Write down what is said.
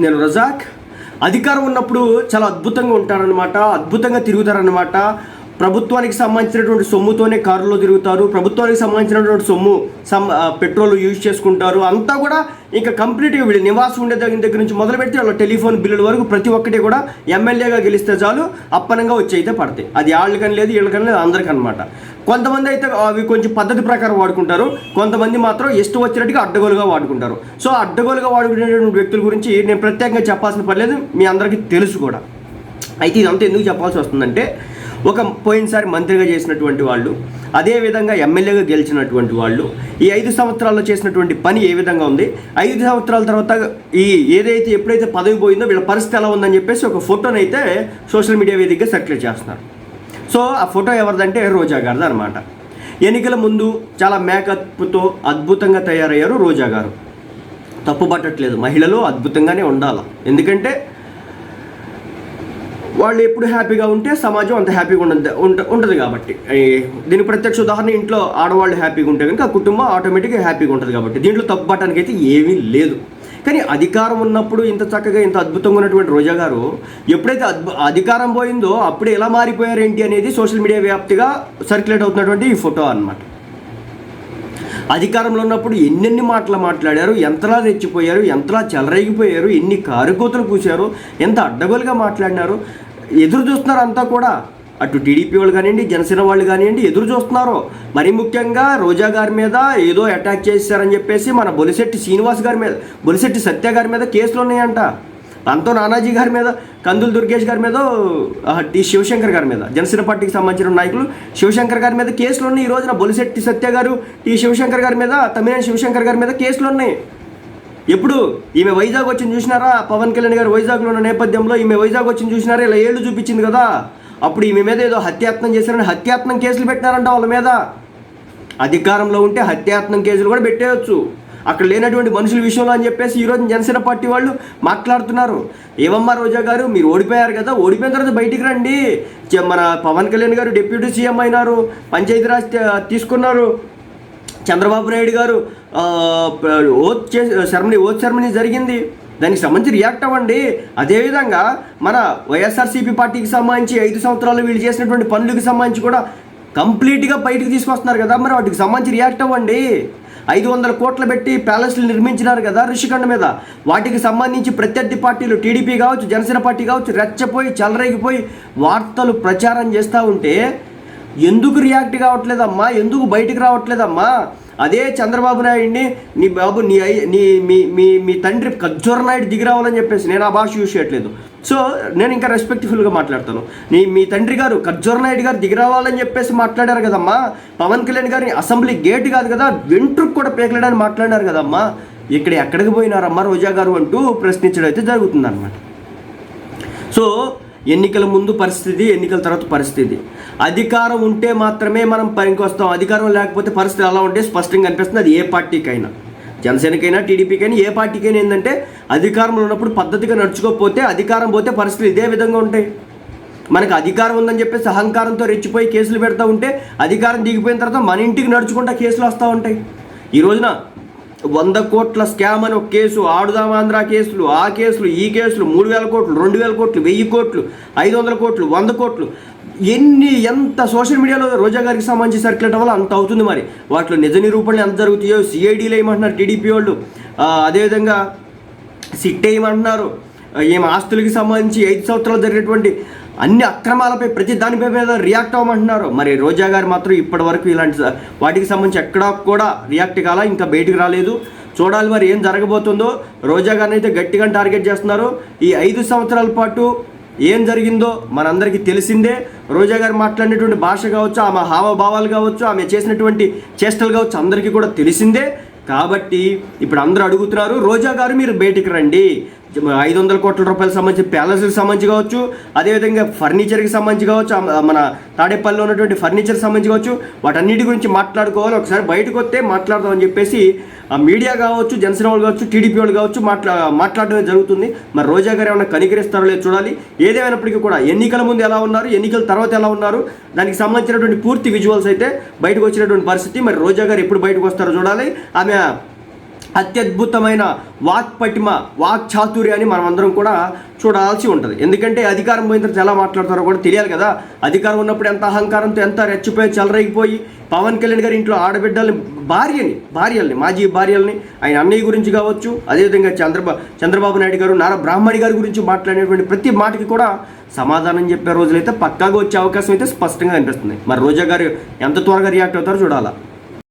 నేను రజాక్. అధికారం ఉన్నప్పుడు చాలా అద్భుతంగా ఉంటారనమాట అద్భుతంగా తిరుగుతారనమాట ప్రభుత్వానికి సంబంధించినటువంటి సొమ్ముతోనే కారులో తిరుగుతారు. ప్రభుత్వానికి సంబంధించినటువంటి సొమ్ము సమ్ పెట్రోల్ యూజ్ చేసుకుంటారు. అంతా కూడా ఇంకా కంప్లీట్గా వీళ్ళు నివాసం ఉండే దగ్గర దగ్గర నుంచి మొదలు పెడితే వాళ్ళ టెలిఫోన్ బిల్లుల వరకు ప్రతి ఒక్కటి కూడా ఎమ్మెల్యేగా గెలిస్తే చాలు అప్పనంగా వచ్చి అయితే పడతాయి. అది వాళ్ళకని లేదు వీళ్ళకని లేదు అందరికనమాట కొంతమంది అయితే అవి కొంచెం పద్ధతి ప్రకారం వాడుకుంటారు. కొంతమంది మాత్రం ఇష్టం వచ్చినట్టుగా అడ్డగోలుగా వాడుకుంటారు. సో అడ్డగోలుగా వాడుకునేటువంటి వ్యక్తుల గురించి నేను ప్రత్యేకంగా చెప్పాల్సిన పర్లేదు మీ అందరికీ తెలుసు కూడా. అయితే ఇదంతా ఎందుకు చెప్పాల్సి వస్తుందంటే ఒక పోయినసారి మంత్రిగా చేసినటువంటి వాళ్ళు అదేవిధంగా ఎమ్మెల్యేగా గెలిచినటువంటి వాళ్ళు ఈ ఐదు సంవత్సరాల్లో చేసినటువంటి పని ఏ విధంగా ఉంది? ఐదు సంవత్సరాల తర్వాత ఈ ఏదైతే ఎప్పుడైతే పదవి పోయిందో వీళ్ళ పరిస్థితి ఎలా ఉందని చెప్పేసి ఒక ఫోటోని అయితే సోషల్ మీడియా వేదికగా సర్క్యులేట్ చేస్తున్నారు. సో ఆ ఫోటో ఎవరిదంటే రోజా గారిది అనమాట ఎన్నికల ముందు చాలా మేకప్తో అద్భుతంగా తయారయ్యారు రోజా గారు. తప్పు పట్టట్లేదు మహిళలు అద్భుతంగానే ఉండాలి? ఎందుకంటే వాళ్ళు ఎప్పుడు హ్యాపీగా ఉంటే సమాజం అంత హ్యాపీగా ఉండదు ఉంట ఉంటుంది కాబట్టి. దీని ప్రత్యక్ష ఉదాహరణ ఇంట్లో ఆడవాళ్ళు హ్యాపీగా ఉంటే కనుక కుటుంబం ఆటోమేటిక్గా హ్యాపీగా ఉంటుంది కాబట్టి. దీంట్లో తప్పుపట్టడానికి అయితే ఏమీ లేదు. కానీ అధికారం ఉన్నప్పుడు ఇంత చక్కగా ఇంత అద్భుతంగా ఉన్నటువంటి రోజా గారు ఎప్పుడైతే అద్భు అధికారం పోయిందో అప్పుడు ఎలా మారిపోయారు ఏంటి అనేది సోషల్ మీడియా వ్యాప్తిగా సర్క్యులేట్ అవుతున్నటువంటి ఈ ఫోటో అన్నమాట. అధికారంలో ఉన్నప్పుడు ఎన్నెన్ని మాటలు మాట్లాడారు ఎంతలా రెచ్చిపోయారు ఎంతలా చెలరేగిపోయారు ఎన్ని కారుకోతలు కూశారు ఎంత అడ్డగోలుగా మాట్లాడినారు ఎదురు చూస్తున్నారు అంతా కూడా. అటు టీడీపీ వాళ్ళు కానివ్వండి జనసేన వాళ్ళు కానివ్వండి ఎదురు చూస్తున్నారు. మరీ ముఖ్యంగా రోజా గారి మీద ఏదో అటాక్ చేశారని చెప్పేసి మన బొలిశెట్టి శ్రీనివాస్ గారి మీద బొలిశెట్టి సత్య గారి మీద కేసులు ఉన్నాయంట. అంతో నానాజీ గారి మీద కందులు దుర్గేష్ గారి మీద టి శివశంకర్ గారి మీద జనసేన పార్టీకి సంబంధించిన నాయకులు శివశంకర్ గారి మీద కేసులు ఉన్నాయి. ఈ రోజున బొలిశెట్టి సత్య గారు టి శివశంకర్ గారి మీద తమిళ శివశంకర్ గారి మీద కేసులు ఉన్నాయి. ఎప్పుడు ఈమె వైజాగ్ వచ్చింది చూసినారా? పవన్ కళ్యాణ్ గారు వైజాగ్లో ఉన్న నేపథ్యంలో ఈమె వైజాగ్ వచ్చింది చూసినారా? ఇలా ఏళ్ళు చూపించింది కదా. అప్పుడు ఈమె మీద ఏదో హత్యాత్నం చేశారని హత్యాత్నం కేసులు పెట్టినారంట వాళ్ళ మీద. అధికారంలో ఉంటే హత్యాత్నం కేసులు కూడా పెట్టేయచ్చు. అక్కడ లేనటువంటి మనుషుల విషయంలో అని చెప్పేసి ఈరోజు జనసేన పార్టీ వాళ్ళు మాట్లాడుతున్నారు. ఏమమ్మా రోజా గారు మీరు ఓడిపోయారు కదా ఓడిపోయిన తర్వాత బయటికి రండి. మన పవన్ కళ్యాణ్ గారు డిప్యూటీ సీఎం అయినారు పంచాయతీరాజ్ తీసుకున్నారు. చంద్రబాబు నాయుడు గారు ఓత్ చే సెరమనీ ఓత్ సెరమనీ జరిగింది. దానికి సంబంధించి రియాక్ట్ అవ్వండి. అదేవిధంగా మన వైఎస్ఆర్సీపీ పార్టీకి సంబంధించి ఐదు సంవత్సరాలు వీళ్ళు చేసినటువంటి పనులకు సంబంధించి కూడా కంప్లీట్గా బయటకు తీసుకొస్తున్నారు కదా. మరి వాటికి సంబంధించి రియాక్ట్ అవ్వండి. ఐదు వందల కోట్లు పెట్టి ప్యాలెస్లు నిర్మించినారు కదా ఋషికొండ మీద. వాటికి సంబంధించి ప్రత్యర్థి పార్టీలు టీడీపీ కావచ్చు జనసేన పార్టీ కావచ్చు రెచ్చపోయి చెలరేగిపోయి వార్తలు ప్రచారం చేస్తూ ఉంటే ఎందుకు రియాక్ట్ కావట్లేదమ్మా? ఎందుకు బయటికి రావట్లేదమ్మా? అదే చంద్రబాబు నాయుడిని నీ బాబు నీ అయ్యి నీ మీ మీ మీ తండ్రి ఖజ్జూర నాయుడు దిగి రావాలని చెప్పేసి నేను ఆ భాష యూజ్ చేయట్లేదు. సో నేను ఇంకా రెస్పెక్ట్ఫుల్గా మాట్లాడతాను. నీ మీ తండ్రి గారు ఖర్జూర నాయుడు గారు దిగిరావాలని చెప్పేసి మాట్లాడారు కదమ్మా? పవన్ కళ్యాణ్ గారిని అసెంబ్లీ గేట్ కాదు కదా వెంట్రుకు కూడా పేకలేడని మాట్లాడారు కదమ్మా? ఇక్కడ ఎక్కడికి పోయినారమ్మా రోజా గారు అంటూ ప్రశ్నించడం అయితే జరుగుతుందన్నమాట. సో ఎన్నికల ముందు పరిస్థితి ఎన్నికల తర్వాత పరిస్థితి. అధికారం ఉంటే మాత్రమే మనం పనికి వస్తాం. అధికారం లేకపోతే పరిస్థితి ఎలా ఉంటే స్పష్టంగా కనిపిస్తుంది అది ఏ పార్టీకైనా. జనసేనకైనా టీడీపీకైనా ఏ పార్టీకైనా ఏంటంటే అధికారంలో ఉన్నప్పుడు పద్ధతిగా నడుచుకోకపోతే అధికారం పోతే పరిస్థితులు ఇదే విధంగా ఉంటాయి. మనకు అధికారం ఉందని చెప్పేసి అహంకారంతో రెచ్చిపోయి కేసులు పెడతా ఉంటే అధికారం దిగిపోయిన తర్వాత మన ఇంటికి నడుచుకుంటా కేసులు వస్తూ ఉంటాయి. ఈ రోజున వంద కోట్ల స్కామ్ అని ఒక కేసు ఆడుదాం ఆంధ్ర కేసులు ఆ కేసులు ఈ కేసులు మూడు వేల కోట్లు రెండు వేల కోట్లు వెయ్యి కోట్లు ఐదు వందల కోట్లు వంద కోట్లు ఎన్ని ఎంత సోషల్ మీడియాలో రోజా గారికి సంబంధించి సర్క్యులేట్ వల్ల అంత అవుతుంది మరి. వాటిలో నిజ నిరూపణలు ఎంత జరుగుతాయో సిఐడీలు ఏమంటున్నారు టీడీపీ వాళ్ళు. అదేవిధంగా సిట్ ఏమంటున్నారు ఏం ఆస్తులకి సంబంధించి ఐదు సంవత్సరాలు జరిగినటువంటి అన్ని అక్రమాలపై ప్రతి దానిపై మీద రియాక్ట్ అవ్వమంటున్నారు. మరి రోజా గారు మాత్రం ఇప్పటి వరకు ఇలాంటి వాటికి సంబంధించి ఎక్కడా కూడా రియాక్ట్ కాల ఇంకా బయటికి రాలేదు. చూడాలి మరి ఏం జరగబోతుందో. రోజా గారిని అయితే గట్టిగా టార్గెట్ చేస్తున్నారు. ఈ ఐదు సంవత్సరాల పాటు ఏం జరిగిందో మనందరికీ తెలిసిందే. రోజా గారు మాట్లాడినటువంటి భాష కావచ్చు ఆమె హావభావాలు కావచ్చు ఆమె చేసినటువంటి చేష్టలు కావచ్చు అందరికీ కూడా తెలిసిందే. కాబట్టి ఇప్పుడు అందరూ అడుగుతున్నారు రోజా గారు మీరు బయటికి రండి. ఐదు వందల కోట్ల రూపాయలకు సంబంధించి ప్యాలెస్కి సంబంధించి కావచ్చు అదేవిధంగా ఫర్నిచర్కి సంబంధించి కావచ్చు మన తాడేపల్లిలో ఉన్నటువంటి ఫర్నిచర్కి సంబంధించి కావచ్చు వాటన్నిటి గురించి మాట్లాడుకోవాలి. ఒకసారి బయటకు వస్తే మాట్లాడదామని చెప్పేసి ఆ మీడియా కావచ్చు జనసేన వాళ్ళు కావచ్చు టీడీపీ వాళ్ళు కావచ్చు మాట్లా మాట్లాడడం జరుగుతుంది. మరి రోజా గారు ఏమైనా కనికరిస్తారో లేదో చూడాలి. ఏదేమైనప్పటికీ కూడా ఎన్నికల ముందు ఎలా ఉన్నారు ఎన్నికల తర్వాత ఎలా ఉన్నారు దానికి సంబంధించినటువంటి పూర్తి విజువల్స్ అయితే బయటకు వచ్చినటువంటి పరిస్థితి. మరి రోజా గారు ఎప్పుడు బయటకు వస్తారో చూడాలి. ఆమె అత్యద్భుతమైన వాక్ పటిమ వాక్ చాతుర్యాన్ని మనం అందరం కూడా చూడాల్సి ఉంటుంది. ఎందుకంటే అధికారం పోయిన తర్వాత ఎలా మాట్లాడతారో కూడా తెలియాలి కదా. అధికారం ఉన్నప్పుడు ఎంత అహంకారంతో ఎంత రెచ్చిపోయి చెలరేగిపోయి పవన్ కళ్యాణ్ గారి ఇంట్లో ఆడబిడ్డల్ని భార్యని భార్యల్ని మాజీ భార్యల్ని ఆయన అన్నయ్య గురించి కావచ్చు అదేవిధంగా చంద్రబాబు చంద్రబాబు నాయుడు గారు నారా బ్రాహ్మణి గారి గురించి మాట్లాడేటువంటి ప్రతి మాటకి కూడా సమాధానం చెప్పే రోజులైతే పక్కాగా వచ్చే అవకాశం అయితే స్పష్టంగా కనిపిస్తుంది. మరి రోజా గారు ఎంత త్వరగా రియాక్ట్ అవుతారో చూడాలా?